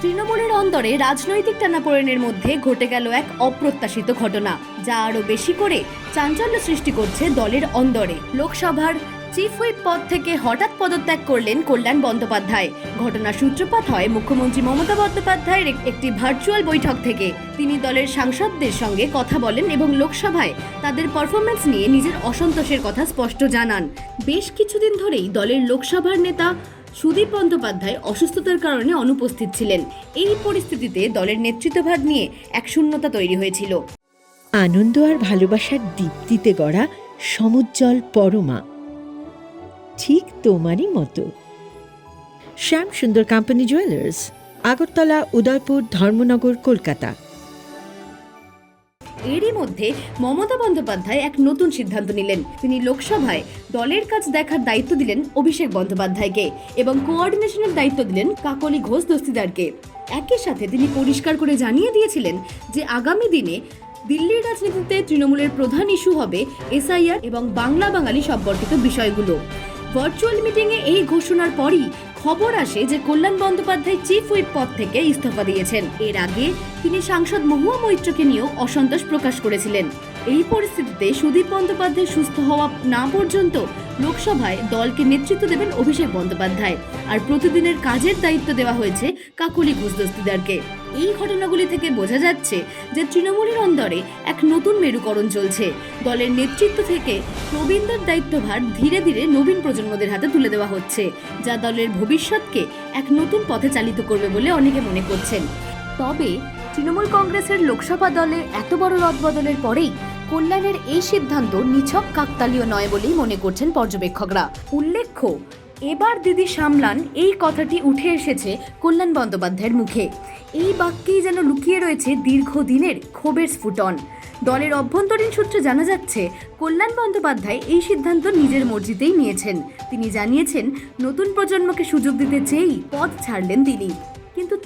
তৃণমূলের অন্দরে রাজনৈতিক টানাপোড়েনের মধ্যে ঘটে গেল এক অপ্রত্যাশিত ঘটনা, যা আরও বেশি করে চাঞ্চল্য সৃষ্টি করছে দলের অন্দরে। লোকসভার চিফ হুইপ পদ থেকে হঠাৎ পদত্যাগ করলেন কল্যাণ বন্দ্যোপাধ্যায়। ঘটনার সূত্রপাত হয় মুখ্যমন্ত্রী মমতা বন্দ্যোপাধ্যায়ের একটি ভার্চুয়াল বৈঠক থেকে। তিনি দলের সাংসদদের সঙ্গে কথা বলেন এবং লোকসভায় তাদের পারফরমেন্স নিয়ে নিজের অসন্তোষের কথা স্পষ্ট জানান। বেশ কিছুদিন ধরেই দলের লোকসভার নেতা সুদীপ বন্দ্যোপাধ্যায় অসুস্থতার কারণে অনুপস্থিত ছিলেন। এই পরিস্থিতিতে দলের নেতৃত্বভাগ নিয়ে এক শূন্যতা তৈরি হয়েছিল। আনন্দ আর ভালোবাসার দীপ্তিতে গড়া সমুজ্জ্বল পরমা। ঠিক তোমারই মতো। Shyam Sundar company jewellers Agartala, Udaipur, Dharmanagar, Kolkata. এরই মধ্যে মমতা বন্দ্যোপাধ্যায় এক নতুন সিদ্ধান্ত নিলেন। তিনি লোকসভায় দলের কাজ দেখার দায়িত্ব দিলেন অভিষেক বন্দ্যোপাধ্যায়কে এবং কোঅর্ডিনেশনের দায়িত্ব দিলেন কাকলি ঘোষ দস্তিদারকে। একই সাথে তিনি পরিষ্কার করে জানিয়ে দিয়েছিলেন যে আগামী দিনে দিল্লির রাজনীতিতে তৃণমূলের প্রধান ইস্যু হবে এসআইআর এবং বাংলা বাঙালি সম্পর্কিত বিষয়গুলো। ভার্চুয়াল মিটিংয়ে এই ঘোষণার পরই খবর আসে যে কল্যাণ বন্দ্যোপাধ্যায় চিফ হুইপ পদ থেকে ইস্তফা দিয়েছেন। এর আগে তিনি সাংসদ মহুয়া মৈত্রকে নিয়েও অসন্তোষ প্রকাশ করেছিলেন। এই পরিস্থিতিতে সুদীপ বন্দ্যোপাধ্যায় সুস্থ হওয়া না পর্যন্ত লোকসভায় দলকে নেতৃত্ব দেবেন অভিষেক বন্দ্যোপাধ্যায়। আর প্রতিদিনের কাজের দায়িত্ব দেওয়া হয়েছে কাকলি ঘোষ দস্তিদারকে এই ঘটনাগুলি থেকে বোঝা যাচ্ছে যে তৃণমূলের অন্দরে এক নতুন মেরুকরণ চলছে। দলের নেতৃত্ব থেকে প্রবীণদের দায়িত্বভার ধীরে ধীরে নবীন প্রজন্মদের হাতে তুলে দেওয়া হচ্ছে, যা দলের ভবিষ্যৎকে এক নতুন পথে চালিত করবে বলে অনেকে মনে করছেন। তবে তৃণমূল কংগ্রেসের লোকসভা দলে এত বড় রদবদলের পরেই কল্যাণের এই সিদ্ধান্ত নিছক কাকতালীয় নয় বলেই মনে করছেন পর্যবেক্ষকরা। উল্লেখ্য, এবার দিদি সামলান এই কথাটি উঠে এসেছে কল্যাণ বন্দ্যোপাধ্যায়ের মুখে। এই বাক্যেই যেন লুকিয়ে রয়েছে দীর্ঘদিনের ক্ষোভের স্ফুটন। দলের অভ্যন্তরীণ সূত্রে জানা যাচ্ছে, কল্যাণ বন্দ্যোপাধ্যায় এই সিদ্ধান্ত নিজের মর্জিতেই নিয়েছেন। তিনি জানিয়েছেন, নতুন প্রজন্মকে সুযোগ দিতে চেয়েই পদ ছাড়লেন তিনি।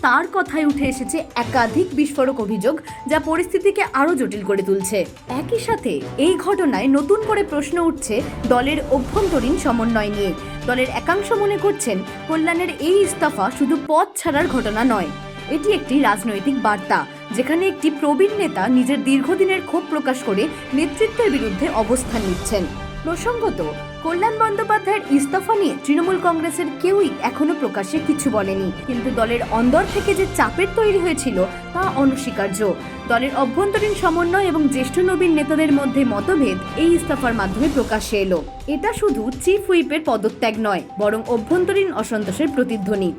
তার কথায় উঠে এসেছে একাধিক বিস্ফোরক অভিযোগ যা পরিস্থিতিকে আরও জটিল করে তুলছে। একই সাথে এই ঘটনায় নতুন করে প্রশ্ন উঠছে দলের অভ্যন্তরীণ সমন্বয় নিয়ে। দলের একাংশ মনে করছেন, কল্যাণের এই ইস্তফা শুধু পথ ছাড়ার ঘটনা নয়, এটি একটি রাজনৈতিক বার্তা, যেখানে একটি প্রবীণ নেতা নিজের দীর্ঘদিনের ক্ষোভ প্রকাশ করে নেতৃত্বের বিরুদ্ধে অবস্থান নিচ্ছেন। প্রসঙ্গত কল্যাণ বন্দ্যোপাধ্যায়ের ইস্তফা নিয়ে তৃণমূল কংগ্রেসের কেউই এখনও প্রকাশ্যে কিছু বলেনি। কিন্তু দলের অন্দর থেকে যে চাপের তৈরি হয়েছিল, তা অনস্বীকার্য। দলের অভ্যন্তরীণ সমন্বয় এবং জ্যেষ্ঠ নবীন নেতাদের মধ্যে মতভেদ এই ইস্তফার মাধ্যমে প্রকাশে এলো। এটা শুধু চিফ হুইপের পদত্যাগ নয়, বরং অভ্যন্তরীণ অসন্তোষের প্রতিধ্বনি।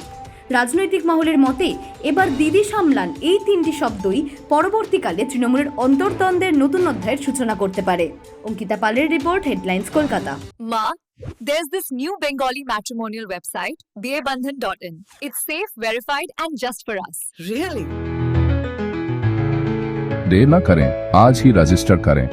রাজনৈতিক মহলের মতে এবার দিদি সামলান এই তিনটি শব্দই পরবর্তীকালে তৃণমূলের অন্তর্দ্বন্দ্বের নতুন অধ্যায়ের সূচনা করতে পারে অঙ্কিতা পালের report headlines Kolkata Ma, there's this new Bengali matrimonial website, bearbandhan.in. It's safe, verified, and just for us. Really? देर न करें आज ही रजिस्टर करें